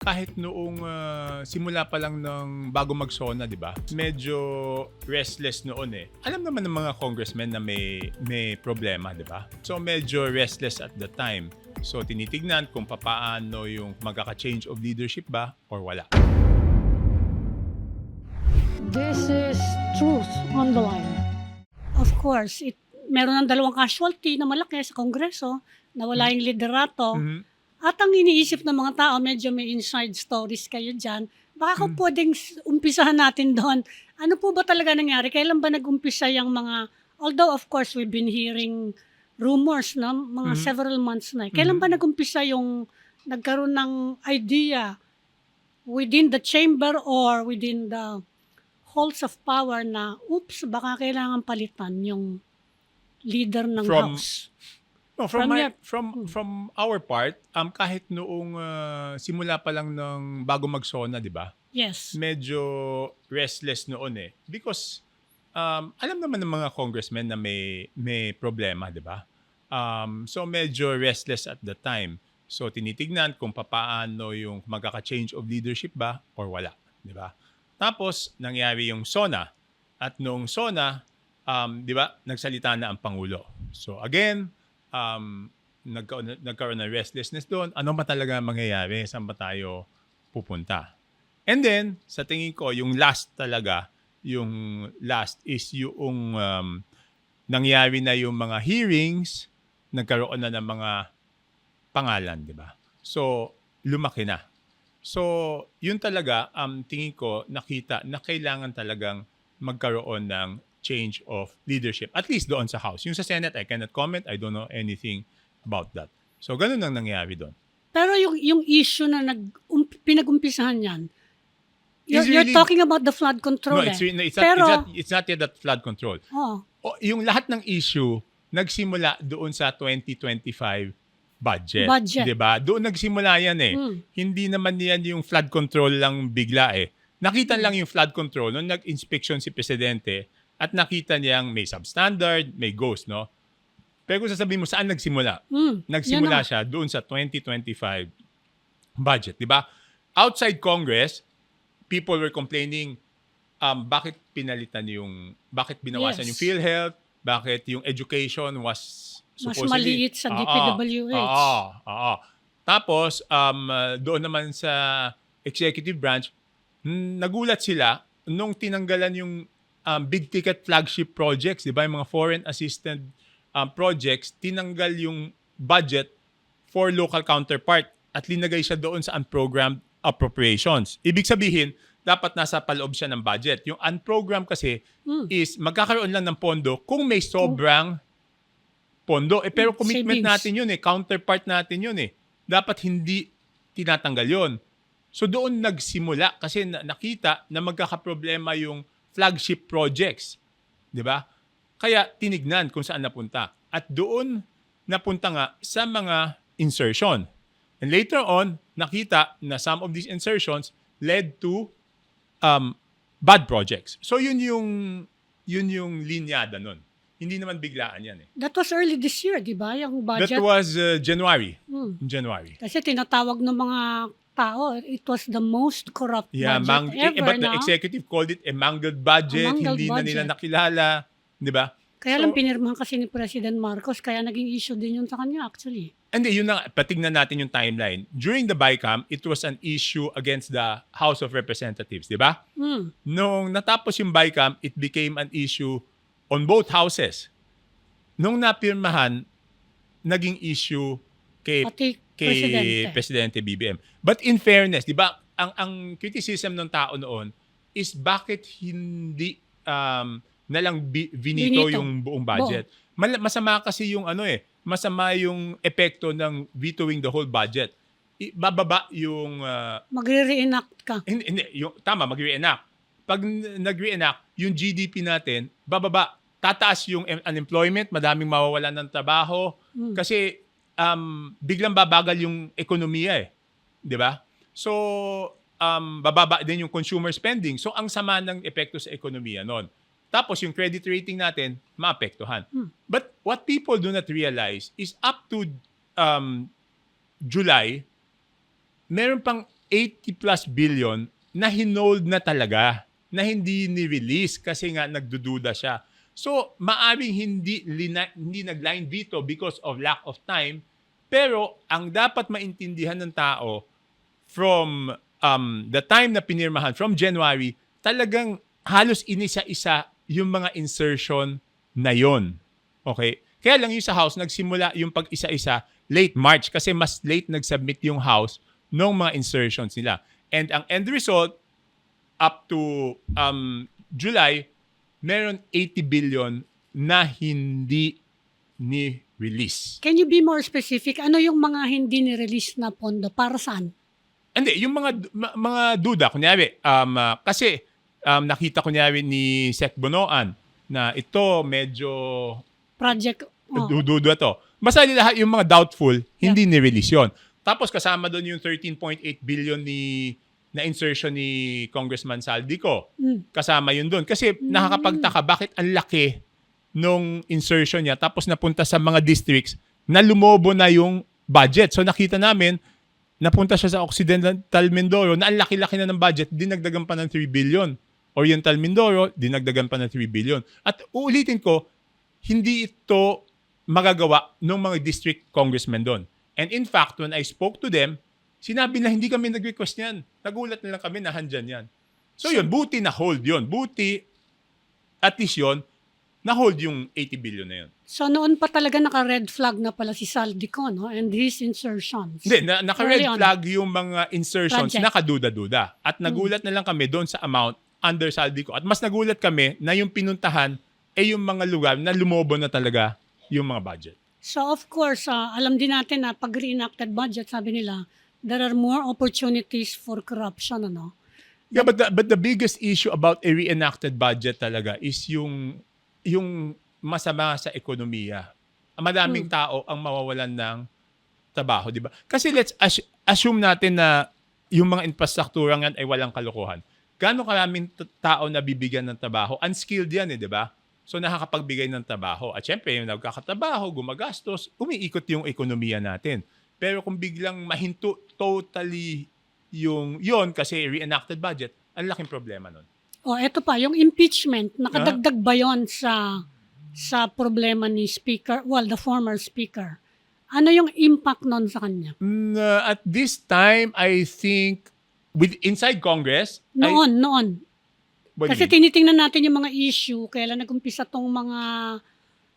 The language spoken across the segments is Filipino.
kahit noong ah, simula pa lang ng bago mag-SONA, di ba? Medyo restless noon eh. Alam naman ng mga congressmen na may may problema, di ba? So medyo restless at the time. So tinitignan kung papaano yung magkaka-change of leadership ba or wala. This is truth on the line. Of course, it, meron ng dalawang casualty na malaki sa Kongreso, nawala yung liderato. Mhm. At ang iniisip ng mga tao, medyo may inside stories kayo dyan. Baka kung pwedeng umpisahan natin doon. Ano po ba talaga nangyari? Kailan ba nag-umpisa yung mga, although of course we've been hearing rumors na mga Mhm. several months na. eh. Kailan ba Mhm. nag-umpisa yung nagkaroon ng idea within the chamber or within the halls of power na, oops, baka kailangan palitan yung leader ng From- house. No, from From my, your- from from our part, um kahit noong ah, simula pa lang ng bago mag-SONA, 'di ba? Yes. Medyo restless noon eh because um alam naman ng mga congressmen na may may problema, 'di ba? Um so medyo restless at the time. So tinitignan kung papaano yung magkaka-change of leadership ba or wala, 'di ba? Tapos nangyari yung SONA at noong SONA um 'di ba, nagsalita na ang pangulo. So again, um, nagkaroon, nagkaroon ng restlessness doon. Ano ba talaga ang mangyayari? Saan ba tayo pupunta? And then, sa tingin ko, yung last talaga, yung last is yung um, nangyari na yung mga hearings, nagkaroon na ng mga pangalan, di ba? So, lumaki na. So, yun talaga, um, tingin ko, nakita na kailangan talagang magkaroon ng change of leadership. At least doon sa House. Yung sa Senate, I cannot comment. I don't know anything about that. So, ganun ang nangyari doon. Pero yung, yung issue na nag, um, pinag-umpisahan yan, you're, Is you're really- talking about the flood control No, it's, eh. it's, not, Pero, it's, not, it's not yet that flood control. oh, O, yung lahat ng issue, nagsimula doon sa 2025 budget. Budget. 'Di ba? Doon nagsimula yan eh. Mm. Hindi naman yan yung flood control lang bigla eh. Nakita Hmm. lang yung flood control nung nag-inspection si Presidente at nakita niyang may substandard, may ghost, no? Pero kung sasabihin mo saan nagsimula? mm, Nagsimula siya doon sa 2025 budget, di ba? Outside Congress, people were complaining um, bakit pinalitan yung, bakit binawasan Yes. yung PhilHealth, bakit yung education was Mas supposedly... maliit sa Oo, DPWH. Oo, oo. Tapos, um, doon naman sa executive branch, nagulat sila nung tinanggalan yung um, big ticket flagship projects, di ba? Yung mga foreign assisted um, projects, tinanggal yung budget for local counterpart at linagay siya doon sa unprogrammed appropriations. Ibig sabihin, dapat nasa paloob siya ng budget. Yung unprogrammed kasi Mm. is magkakaroon lang ng pondo kung may sobrang pondo. Eh, pero commitment Savings. natin yun eh. Counterpart natin yun eh. Dapat hindi tinatanggal yun. So doon nagsimula kasi na- nakita na magkakaproblema yung flagship projects. 'Di ba? Kaya tinignan kung saan napunta. At doon napunta nga sa mga insertion. And later on, nakita na some of these insertions led to um, bad projects. So yun yung yun yung linyada nun. Hindi naman biglaan yan eh. That was early this year, di ba? Yung budget. That was uh, January. Mm. January. Kasi tinatawag ng mga tao, it was the most corrupt Yeah, budget mang- eh, ever, but the executive called it a mangled budget. A mangled hindi na nila budget. nakilala. Di ba? Kaya So- lang pinirmahan kasi ni President Marcos, kaya naging issue din yun sa kanya actually. Hindi, yun na, patignan natin yung timeline. During the BICAM, it was an issue against the House of Representatives, di ba? Mm. Nung natapos yung BICAM, it became an issue on both houses. Nung napirmahan, naging issue kay Pati kay Presidente. Presidente BBM. But in fairness, 'di ba, ang ang criticism ng tao noon is bakit hindi um na lang bi- vinito, yung buong budget. Mal- masama kasi yung ano eh, masama yung epekto ng vetoing the whole budget. I- bababa yung ah, Magre-reenact ka. hindi, hindi yung tama mag-reenact. Pag nag-reenact, yung GDP natin bababa. Tataas yung em- unemployment, madaming mawawalan ng trabaho Mm. kasi um, biglang babagal yung ekonomiya eh. 'Di ba? So um, bababa din yung consumer spending. So ang sama ng epekto sa ekonomiya noon. Tapos yung credit rating natin maapektuhan. Hmm. But what people do not realize is up to um, July, meron pang 80 plus billion na hinold na talaga, na hindi ni-release kasi nga nagdududa siya. So, maaring hindi, lina, hindi nag-line veto because of lack of time, pero ang dapat maintindihan ng tao from um, the time na pinirmahan, from January, talagang halos inisa-isa yung mga insertion na yon. Okay? Kaya lang yung sa House, nagsimula yung pag-isa-isa late March kasi mas late nag-submit yung House ng mga insertions nila. And ang end result, up to um, July, meron 80 billion na hindi ni-release. Can you be more specific? Ano yung mga hindi ni-release na pondo? Para saan? Hindi, yung mga mga duda, kunyari, um, ah, kasi um, nakita kunyari ni Sec Bonoan na ito medyo Project? Oh. dududa to. Basta lahat yung mga doubtful, hindi ni-release yun. Tapos kasama doon yung 13.8 billion ni na insertion ni Congressman Saldico. Mm. Kasama yun doon. Kasi nakakapagtaka bakit ang laki nung insertion niya tapos napunta sa mga districts na lumobo na yung budget. So nakita namin, napunta siya sa Occidental Mindoro na ang laki-laki na ng budget, dinagdagan pa ng 3 billion. Oriental Mindoro, dinagdagan pa ng 3 billion. At uulitin ko, hindi ito magagawa ng mga district congressmen doon. And in fact, when I spoke to them, sinabi na hindi kami nag-request niyan. Nagulat na lang kami na handyan yan. So yun, buti na hold yun. Buti, at least yun, na-hold yung 80 billion na yun. So noon pa talaga naka-red flag na pala si Saldico no? and his insertions. Hindi, na, naka-red Early on. flag yung mga insertions Project. na kaduda-duda. At nagulat na lang kami doon sa amount under Saldico. At mas nagulat kami na yung pinuntahan ay yung mga lugar na lumobo na talaga yung mga budget. So of course, ah, alam din natin na pag reenacted budget, sabi nila, there are more opportunities for corruption. Ano? Yeah, but the, but the biggest issue about a reenacted budget talaga is yung yung masama sa ekonomiya. Madaming tao ang mawawalan ng trabaho, di ba? Kasi let's as- assume natin na yung mga infrastruktura yan ay walang kalokohan. Gaano karaming tao na bibigyan ng trabaho? Unskilled yan eh, di ba? So nakakapagbigay ng trabaho. At syempre, yung nagkakatrabaho, gumagastos, umiikot yung ekonomiya natin. Pero kung biglang mahinto totally yung yon kasi reenacted budget, ang laking problema nun. O eto pa, yung impeachment, nakadagdag ba yon sa sa problema ni Speaker, well, the former Speaker? Ano yung impact nun sa kanya? Mm, uh, at this time, I think with inside Congress, I, Noon, noon. Kasi tinitingnan natin yung mga issue, kailan nag-umpisa tong mga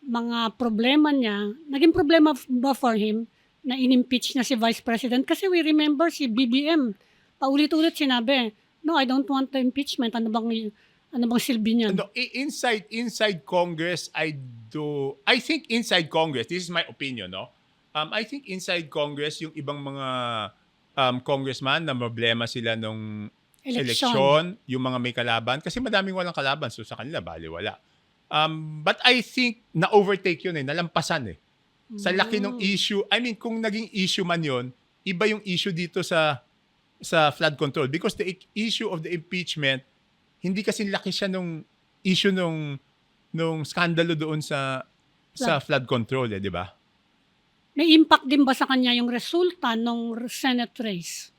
mga problema niya. Naging problema ba for him na in-impeach niya si Vice President? Kasi we remember si BBM, paulit-ulit sinabi, no, I don't want the impeachment. Ano bang, ano bang silbi niyan? no, inside inside Congress, I do. I think inside Congress, this is my opinion, no. Um, I think inside Congress, yung ibang mga um, congressman na problema sila nung Election. election, yung mga may kalaban, kasi madaming walang kalaban, so sa kanila, bali wala. Um, but I think na-overtake yun eh, nalampasan eh. Sa laki ng issue, I mean, kung naging issue man yun, iba yung issue dito sa sa flood control. Because the issue of the impeachment, hindi kasi laki siya nung issue nung nung skandalo doon sa sa flood control eh, di ba? May impact din ba sa kanya yung resulta ng Senate race?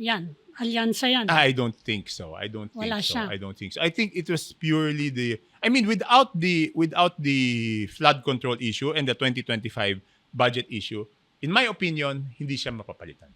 Yan. Alyansa yan. I don't think so. I don't think Wala so. siya. I don't think so. I think it was purely the I mean without the without the flood control issue and the 2025 budget issue, in my opinion, hindi siya mapapalitan.